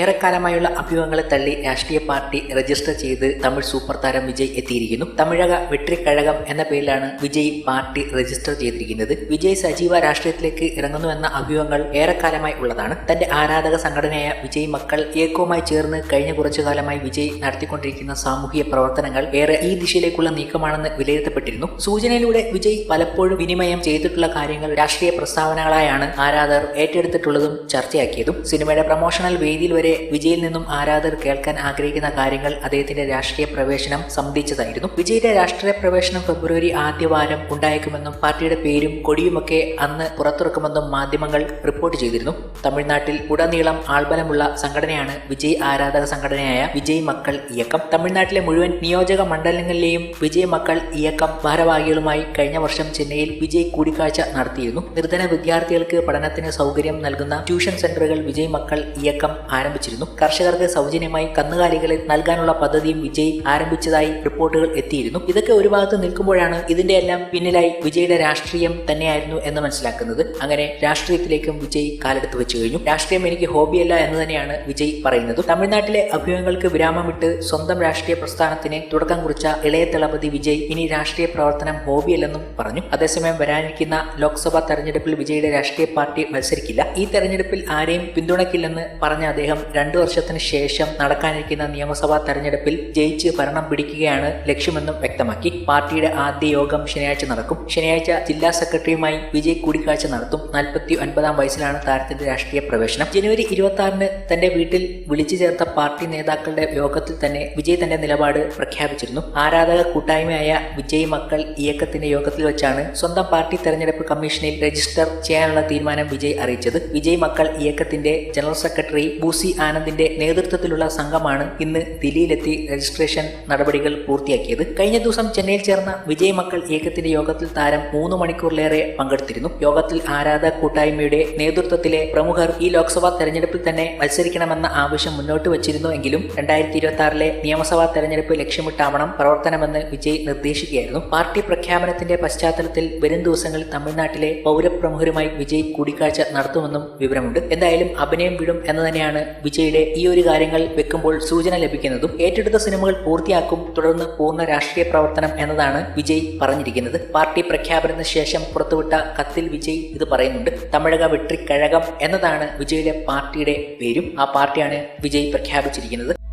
ഏറെക്കാലമായുള്ള അഭ്യൂഹങ്ങളെ തള്ളി രാഷ്ട്രീയ party register ചെയ്ത് തമിഴ് സൂപ്പർ താരം വിജയ് എത്തിയിരിക്കുന്നു. തമിഴക വെട്രിക്കഴകം എന്ന പേരിലാണ് വിജയ് പാർട്ടി രജിസ്റ്റർ ചെയ്തിരിക്കുന്നത്. വിജയ് സജീവ രാഷ്ട്രീയത്തിലേക്ക് ഇറങ്ങുന്നു എന്ന അഭ്യൂഹങ്ങൾ ഏറെക്കാലമായി ഉള്ളതാണ്. തന്റെ ആരാധക സംഘടനയായ വിജയ് മക്കൾ ഏകവുമായി ചേർന്ന് കഴിഞ്ഞ കുറച്ചു കാലമായി വിജയ് നടത്തിക്കൊണ്ടിരിക്കുന്ന സാമൂഹിക പ്രവർത്തനങ്ങൾ ഏറെ ഈ ദിശയിലേക്കുള്ള നീക്കമാണെന്ന് വിലയിരുത്തപ്പെട്ടിരുന്നു. സൂചനയിലൂടെ വിജയ് പലപ്പോഴും വിനിമയം ചെയ്തിട്ടുള്ള കാര്യങ്ങൾ രാഷ്ട്രീയ പ്രസ്താവനകളായാണ് ആരാധകർ ഏറ്റെടുത്തിട്ടുള്ളതും ചർച്ചയാക്കിയതും. സിനിമയുടെ പ്രൊമോഷണൽ വേദിയിൽ വരെ വിജയിൽ നിന്നും ആരാധകർ കേൾക്കാൻ ആഗ്രഹിക്കുന്ന കാര്യങ്ങൾ അദ്ദേഹത്തിന്റെ രാഷ്ട്രീയ പ്രവേശനം സംബന്ധിച്ചതായിരുന്നു. വിജയുടെ രാഷ്ട്രീയ പ്രവേശനം ഫെബ്രുവരി ആദ്യവാരം ഉണ്ടായേക്കുമെന്നും പാർട്ടിയുടെ പേരും കൊടിയുമൊക്കെ അന്ന് പുറത്തിറക്കുമെന്നും മാധ്യമങ്ങൾ റിപ്പോർട്ട് ചെയ്തിരുന്നു. തമിഴ്നാട്ടിൽ ഉടനീളം ആൾബലമുള്ള സംഘടനയാണ് വിജയ് ആരാധക സംഘടനയായ വിജയ് മക്കൾ ഇയക്കം. തമിഴ്നാട്ടിലെ മുഴുവൻ നിയോജക മണ്ഡലങ്ങളിലെയും വിജയ് മക്കൾ ഇയക്കം ഭാരവാഹികളുമായി കഴിഞ്ഞ വർഷം ചെന്നൈയിൽ വിജയ് കൂടിക്കാഴ്ച നടത്തിയിരുന്നു. നിർധന വിദ്യാർത്ഥികൾക്ക് പഠനത്തിന് സൗകര്യം നൽകുന്ന ട്യൂഷൻ സെന്ററുകൾ വിജയ് മക്കൾ ഇയക്കം ആരംഭിച്ചിരുന്നു. കർഷകർക്ക് സൗജന്യമായി കന്നുകാലികളെ നൽകാനുള്ള പദ്ധതിയും വിജയ് ആരംഭിച്ചതായി റിപ്പോർട്ടുകൾ എത്തിയിരുന്നു. ഇതൊക്കെ ഒരു ഭാഗത്ത് നിൽക്കുമ്പോഴാണ് ഇതിന്റെ എല്ലാം പിന്നിലായി വിജയുടെ രാഷ്ട്രീയം തന്നെയായിരുന്നു എന്ന് മനസ്സിലാക്കുന്നത്. അങ്ങനെ രാഷ്ട്രീയത്തിലേക്കും വിജയ് കാലെടുത്ത് വെച്ചു കഴിഞ്ഞു. രാഷ്ട്രീയം എനിക്ക് ഹോബിയല്ല എന്ന് തന്നെയാണ് വിജയ് പറയുന്നത്. തമിഴ്നാട്ടിലെ അഭ്യൂഹങ്ങൾക്ക് വിരാമമിട്ട് സ്വന്തം രാഷ്ട്രീയ പ്രസ്ഥാനത്തിന് തുടക്കം കുറിച്ച ഇളയ തളപതി വിജയ് ഇനി രാഷ്ട്രീയ പ്രവർത്തനം ഹോബിയല്ലെന്നും പറഞ്ഞു. അതേസമയം വരാനിരിക്കുന്ന ലോക്സഭാ തെരഞ്ഞെടുപ്പിൽ വിജയുടെ രാഷ്ട്രീയ പാർട്ടി മത്സരിക്കില്ല. ഈ തെരഞ്ഞെടുപ്പിൽ ആരെയും പിന്തുണയ്ക്കില്ലെന്ന് പറഞ്ഞ അദ്ദേഹം രണ്ടു വർഷത്തിന് ശേഷം നടക്കാനിരിക്കുന്ന നിയമസഭാ തെരഞ്ഞെടുപ്പിൽ ജയിച്ച് ഭരണം പിടിക്കുകയാണ് ലക്ഷ്യമെന്നും വ്യക്തമാക്കി. പാർട്ടിയുടെ ആദ്യ യോഗം ശനിയാഴ്ച നടക്കും. ശനിയാഴ്ച ജില്ലാ സെക്രട്ടറിയുമായി വിജയ് കൂടിക്കാഴ്ച നടത്തും. നാൽപ്പത്തി ഒൻപതാം വയസ്സിലാണ് താരത്തിന്റെ രാഷ്ട്രീയ പ്രവേശനം. ജനുവരി ഇരുപത്തി ആറിന് തന്റെ വീട്ടിൽ വിളിച്ചു ചേർത്ത പാർട്ടി നേതാക്കളുടെ യോഗത്തിൽ തന്നെ വിജയ് തന്റെ നിലപാട് പ്രഖ്യാപിച്ചിരുന്നു. ആരാധക കൂട്ടായ്മയായ വിജയ് മക്കൾ ഇയക്കത്തിന്റെ യോഗത്തിൽ വെച്ചാണ് സ്വന്തം പാർട്ടി തെരഞ്ഞെടുപ്പ് കമ്മീഷനിൽ രജിസ്റ്റർ ചെയ്യാനുള്ള തീരുമാനം വിജയ് അറിയിച്ചത്. വിജയ് മക്കൾ ഇയക്കത്തിന്റെ ജനറൽ സെക്രട്ടറി ബൂസി ആനന്ദിന്റെ നേതൃത്വത്തിലുള്ള സംഘമാണ് ഇന്ന് ദില്ലിയിലെത്തി രജിസ്ട്രേഷൻ നടപടികൾ പൂർത്തിയാക്കിയത്. കഴിഞ്ഞ ദിവസം ചെന്നൈയിൽ ചേർന്ന വിജയ് മക്കൾ ഏകത്തിന്റെ യോഗത്തിൽ താരം മൂന്ന് മണിക്കൂറിലേറെ പങ്കെടുത്തിരുന്നു. യോഗത്തിൽ ആരാധ കൂട്ടായ്മയുടെ നേതൃത്വത്തിലെ പ്രമുഖർ ഈ ലോക്സഭാ തെരഞ്ഞെടുപ്പിൽ തന്നെ മത്സരിക്കണമെന്ന ആവശ്യം മുന്നോട്ട് വച്ചിരുന്നു എങ്കിലും രണ്ടായിരത്തി ഇരുപത്തി ആറിലെ നിയമസഭാ തെരഞ്ഞെടുപ്പ് ലക്ഷ്യമിട്ടാവണം പ്രവർത്തനമെന്ന് വിജയ് നിർദ്ദേശിക്കുകയായിരുന്നു. പാർട്ടി പ്രഖ്യാപനത്തിന്റെ പശ്ചാത്തലത്തിൽ വരും ദിവസങ്ങളിൽ തമിഴ്നാട്ടിലെ പൗരപ്രമുഖരുമായി വിജയ് കൂടിക്കാഴ്ച നടത്തുമെന്നും വിവരമുണ്ട്. എന്തായാലും അഭിനയം വിടും എന്ന് തന്നെയാണ് വിജയുടെ ഈ ഒരു കാര്യങ്ങൾ വെക്കുമ്പോൾ സൂചന ലഭിക്കുന്നതും ഏറ്റെടുത്ത സിനിമകൾ പൂർത്തിയാക്കും തുടർന്ന് പൂർണ രാഷ്ട്രീയ പ്രവർത്തനം എന്നതാണ് വിജയ് പറഞ്ഞിരിക്കുന്നത്. പാർട്ടി പ്രഖ്യാപനത്തിന് ശേഷം പുറത്തുവിട്ട കത്തിൽ വിജയ് ഇത് പറയുന്നുണ്ട്. തമിഴക വെട്രിക്കഴകം എന്നതാണ് വിജയുടെ പാർട്ടിയുടെ പേരും. ആ പാർട്ടിയാണ് വിജയ് പ്രഖ്യാപിച്ചിരിക്കുന്നത്.